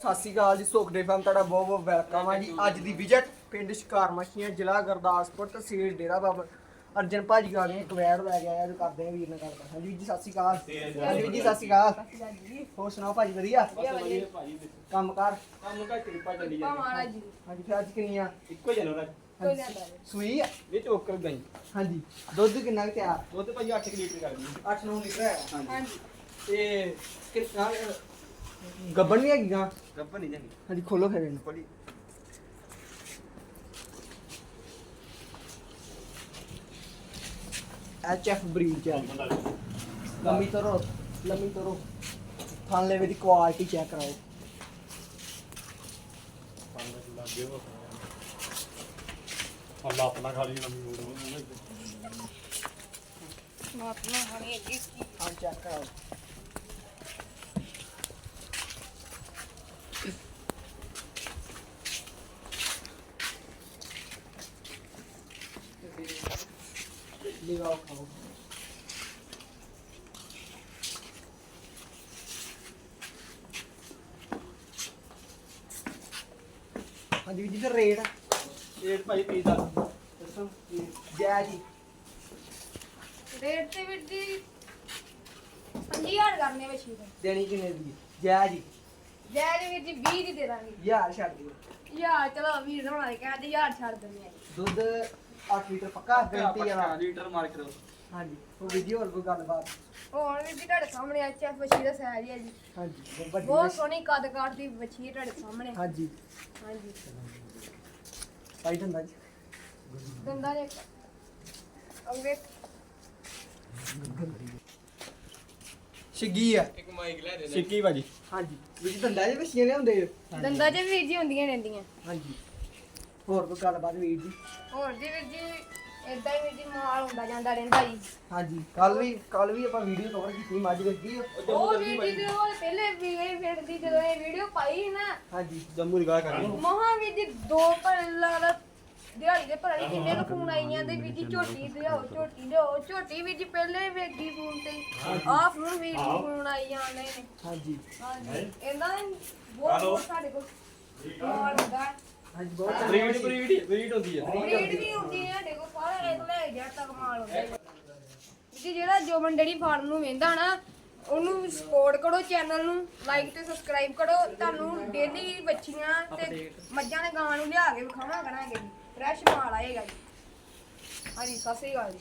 ਸਤਿ ਸ਼੍ਰੀ ਅਕਾਲ ਜੀ ਸੁਖਦੇ ਫਾਰਮ ਤੁਹਾਡਾ ਬਹੁਤ ਬਹੁਤ ਵੈਲਕਮ ਹੈ ਜੀ। ਅੱਜ ਦੀ ਵਿਜ਼ਿਟ ਪਿੰਡ ਸ਼ਿਕਾਰ ਮੱਛੀਆਂ ਜ਼ਿਲ੍ਹਾ ਗੁਰਦਾਸਪੁਰ ਤਹਿਸੀਲ ਡੇਰਾ ਬਾਬਾ ਅਰਜਨ ਭਾਜੀ ਆ ਗਏ ਕਵੈੜ ਲੈ ਕੇ ਆਇਆ ਜੋ ਕਰਦੇ ਆ ਵੀਰ ਨਾਲ ਕਰਦਾ। ਹਾਂਜੀ ਜੀ ਸਤਿ ਸ਼੍ਰੀ ਅਕਾਲ। ਹਾਂਜੀ ਵੀਰ ਜੀ ਸਤਿ ਸ਼੍ਰੀ ਅਕਾਲ। ਹੋਰ ਸੁਣਾਓ ਭਾਜੀ ਵਧੀਆ? ਕੰਮ ਕਰ? ਕੰਮ ਕਾ ਕਿਰਪਾ ਚੱਲੀ ਪਾ ਮਾਰਾ ਜੀ ਹਾਂਜੀ ਫਿਰ ਅੱਜ ਕਿੰਨੀਆਂ? ਇੱਕੋ ਜਨੋ ਕਰ ਸੂਈ ਆ? ਵਿੱਚ ਓਕਰ ਗਈ। ਹਾਂਜੀ। ਦੁੱਧ ਕਿੰਨਾ ਕੁ ਤਿਆਰ? ਦੁੱਧ ਭਾਈ 8 ਲੀਟਰ ਕਰ ਦੀ 8-9 ਲੀਟਰ ਹੈ? ਹਾਂਜੀ। ਤੇ ਕਿੰਨਾ ਗੱਬਣ ਵੀ ਹੈਗੀ ਗਾਂ? ਗੱਪਾ ਨਹੀਂ ਜਾਂਦੀ ਹਾਂਜੀ ਖੋਲੋ ਫਿਰ ਇਹਨੂੰ। ਕੋਲੀ ਐਚ ਐਫ ਬਰੀਡ ਚ ਆ ਲੰਮੀ ਤਰੋ ਲੰਮੀ ਤਰੋ। ਥਾਂ ਲੈਵੇ ਦੀ ਕੁਆਲਿਟੀ ਚੈੱਕ ਕਰਾਓ। ਅੱਲਾ ਆਪਣਾ ਖਾਲੀ ਨਵੀਂ ਮੂਡ ਮਾਤਮਾ ਹਣੀ ਅੱਗੇ ਹਾਂ ਚੈੱਕ ਕਰਾਓ। ਖਾਓ ਹਾਂਜੀ ਵੀਰ ਜੀ ਫਿਰ ਰੇਟ ਰੇਟ ਭਾਈ 30 ਦਾ। ਦੱਸੋ। ਜੈ ਜੀ ਰੇਟ ਤੇ ਵੀਰ ਜੀ 5000 ਕਰਨੇ ਵਿੱਚ ਹੀ ਦੇਣੀ ਕਿੰਨੇ ਦੀ ਜੈ ਜੀ ਜੈ ਜੀ ਵੀਰ ਜੀ 20 ਦੀ ਦੇ ਦਾਂਗੇ। ਯਾਰ ਛੱਡ ਦਿਓ। ਯਾਰ ਚਲੋ ਵੀਰ ਹੋਣਾ ਦੇ ਕਹਿੰਦੇ ਯਾਰ ਛੱਡ ਦਿੰਦੇ ਆ। ਦੁੱਧ 8 ਲੀਟਰ ਪੱਕਾ ਗਰੰਟੀ ਵਾਲਾ। ਲੀਟਰ ਮਾਰ ਕੇ ਦੋ ਹਾਂਜੀ ਉਹ ਵੀਡੀਓ ਹੋਰ ਕੋਈ ਗੱਲਬਾਤ? ਹੁਣ ਵੀਰ ਜੀ ਤੁਹਾਡੇ ਸਾਹਮਣੇ ਐਚਐਫ ਬੱਚੀ ਦਾ ਸਾਈਜ਼ ਹੈ ਜੀ। ਹਾਂਜੀ ਬਹੁਤ ਵੱਡੀ ਬਹੁਤ ਮੱਛੀ। ਸੋਹਣੀ ਕੱਦ ਕਾਠ ਦੀ ਬੱਚੀ ਹੈ ਤੁਹਾਡੇ ਸਾਹਮਣੇ। ਹਾਂਜੀ। ਹਾਂਜੀ। ਪਾਈ ਦੰਦਾ ਜੀ। ਦੰਦਾਂ ਦੇ ਅੰਗੇ ਛਿੱਗੀ ਆ। ਇੱਕ ਮਾਈਕ ਲੈ ਦੇ। ਸਿੱਕੀ ਭਾਜੀ। ਹਾਂਜੀ। ਵਿੱਚ ਦੰਦਾ ਜੀ ਮੱਛੀਆਂ ਲਿਆਉਂਦੇ। ਹੋ ਦੰਦਾਂ 'ਚ ਵੀ ਵੀਰ ਜੀ ਹੁੰਦੀਆਂ ਰਹਿੰਦੀਆਂ। ਹਾਂਜੀ। ਹੋਰ ਕੋਈ ਗੱਲਬਾਤ ਵੀਰ ਜੀ? ਹੋਰ ਜੀ ਵੀਰ ਜੀ ਇਦਾਂ ਹੀ ਵੀਰ ਜੀ ਮਾਲ ਹੁੰਦਾ ਜਾਂਦਾ ਰਹਿੰਦਾ ਜੀ। ਹਾਂਜੀ ਕੱਲ ਵੀ ਕੱਲ ਵੀ ਆਪਾਂ ਵੀਡੀਓ ਕਵਰ ਕੀਤੀ ਮੱਝ ਵੇਖੀ ਉਹ ਵੀਰ ਜੀ ਜਦੋਂ ਪਹਿਲੇ ਵੀਡੀਓ ਫਿਰ ਦੀ ਜਦੋਂ ਇਹ ਵੀਡੀਓ ਪਾਈ ਨਾ ਹਾਂਜੀ। ਜੰਮੂ ਦੀ ਗਾਹ ਕਰ ਮਹਾ ਵੀ ਜੀ ਦੋ ਪਰ ਲੱਗਦਾ ਦਿਹਾੜੀ ਦੇ ਨਹੀਂ ਕਿੰਨੇ ਕੁ ਫੋਨ ਆਈ ਜਾਂਦੇ ਵੀ ਜੀ ਝੋਟੀ ਦਿਓ ਝੋਟੀ ਦਿਓ ਝੋਟੀ ਵੀ ਜੀ ਪਹਿਲੇ ਵੇਖੀ ਫੋਨ ਤੇ ਆਹ ਫੋਨ ਵੀ ਜੀ ਫੋਨ ਆਈ ਜਾਂਦੇ ਨੇ। ਹਾਂਜੀ। ਹਾਂਜੀ। ਇਹਨਾਂ ਦੇ ਬਹੁਤ ਬਹੁਤ ਸਾਡੇ ਕੋਲ। ਹਾਂਜੀ ਬਹੁਤ ਬਰੀਡ ਬਰੀਡ ਬਰੀਡ ਹੁੰਦੀ ਹੈ ਬਰੀਡ ਵੀ ਹੁੰਦੀ ਹੈ ਸਾਡੇ ਕੋਲ ਸਾਰਾ ਇਹ ਲੈ ਗਿਆ ਤੱਕ ਮਾਲ ਹੁੰਦਾ ਜੀ। ਜਿਹੜਾ ਜੋਬਨ ਡੇਰੀ ਫਾਰਮ ਨੂੰ ਵੇਂਦਾ ਨਾ ਉਹਨੂੰ ਸਪੋਰਟ ਕਰੋ ਚੈਨਲ ਨੂੰ ਲਾਈਕ ਤੇ ਸਬਸਕ੍ਰਾਈਬ ਕਰੋ। ਤੁਹਾਨੂੰ ਡੇਲੀ ਬੱਚੀਆਂ ਤੇ ਮੱਝਾਂ ਦੇ ਗਾਂ ਨੂੰ ਲਿਆ ਕੇ ਵਿਖਾਵਾਂ ਕਰਾਂਗੇ ਜੀ ਫਰੈਸ਼ ਮਾਲ ਆਏਗਾ ਜੀ। ਹਾਂਜੀ ਸਤਿ ਸ੍ਰੀ ਅਕਾਲ ਜੀ।